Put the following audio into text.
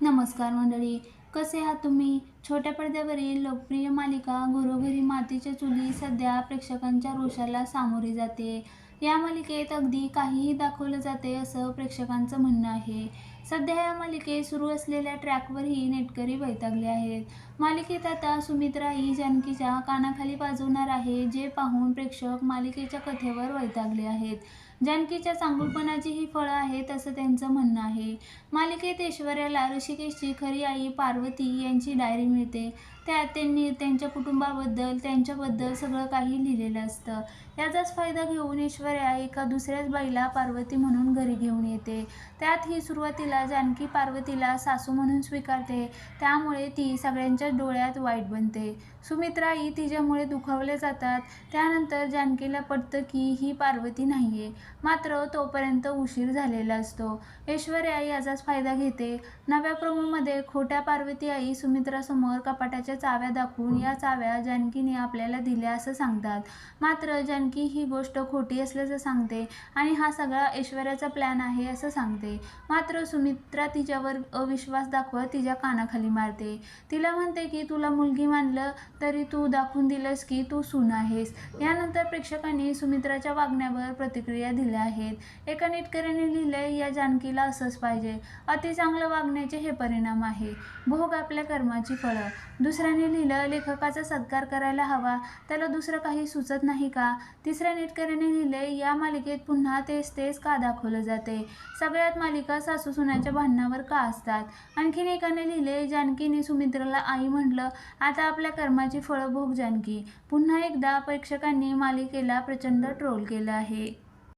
नमस्कार मंडळी कसे आहात तुम्ही? छोट्या पडद्यावरील लोकप्रिय मालिका घरोघरी मातीच्या चुली सध्या प्रेक्षकांच्या रोषाला सामोरी जाते. या मालिकेत अगदी काहीही दाखवलं जाते असं प्रेक्षकांचं म्हणणं आहे. सध्या या मालिकेत सुरू असलेल्या ट्रॅकवरही नेटकरी वैतागले आहेत. मालिकेत आता सुमित्रा ही जानकीच्या कानाखाली वाजवणार आहे जे पाहून प्रेक्षक मालिकेच्या कथेवर वैतागले आहेत. जानकीच्या चांगुलपणाची ही फळं आहेत असं त्यांचं म्हणणं आहे. मालिकेत ऐश्वर्याला ऋषिकेशची खरी आई पार्वती यांची डायरी मिळते. त्यात त्यांनी त्यांच्या कुटुंबाबद्दल त्यांच्याबद्दल सगळं काही लिहिलेलं असतं. याचाच फायदा घेऊन ऐश्वर्या एका दुसऱ्याच बाईला पार्वती म्हणून घरी घेऊन येते. त्यात ही सुरुवातीला जानकी पार्वतीला सासू म्हणून स्वीकारते. त्यामुळे ती सगळ्यांच्या डोळ्यात वाईट बनते. सुमित्राई तिच्यामुळे दुखावले जातात. त्यानंतर जानकीला पटतं की ही पार्वती नाही आहे मात्र तोपर्यंत उशीर झालेला असतो. ऐश्वर्या याचाच फायदा घेते. नव्या प्रोमोमध्ये खोट्या पार्वती आई सुमित्रासमोर कपाटाच्या चाव्या दाखवून या चाव्या जानकीने आपल्याला दिल्या असं सांगतात. मात्र जानकी ही गोष्ट खोटी असल्याचं सांगते आणि हा सगळा ऐश्वर्याचा प्लॅन आहे असं सांगते. मात्र सुमित्रा तिच्यावर अविश्वास दाखवत तिच्या कानाखाली मारते. तिला म्हणते की तुला मुलगी मानलं तरी तू दाखवून दिलंस की तू सून आहेस. यानंतर प्रेक्षकांनी सुमित्राच्या वागण्यावर प्रतिक्रिया दिल्या आहेत. एका नेटकऱ्याने लिहिलंय या जानकीला असंच पाहिजे. अति चांगलं वागण्याचे हे परिणाम आहे. भोग आपल्या कर्माची फळं. दुसऱ्याने लिहिलं लेखकाचा सत्कार करायला हवा. त्याला दुसरं काही सुचत नाही का? तिसऱ्या नेटकऱ्याने लिहिले या मालिकेत पुन्हा तेच तेच का दाखवलं जाते? सगळ्यात मालिका सासू सुनाच्या भांडणावर का असतात? आणखीन एकाने लिहिले जानकीने सुमित्राला आई म्हटलं आता आपल्या कर्माची फळं भोग जानकी. पुन्हा एकदा प्रेक्षकांनी मालिकेला प्रचंड ट्रोल केलं आहे.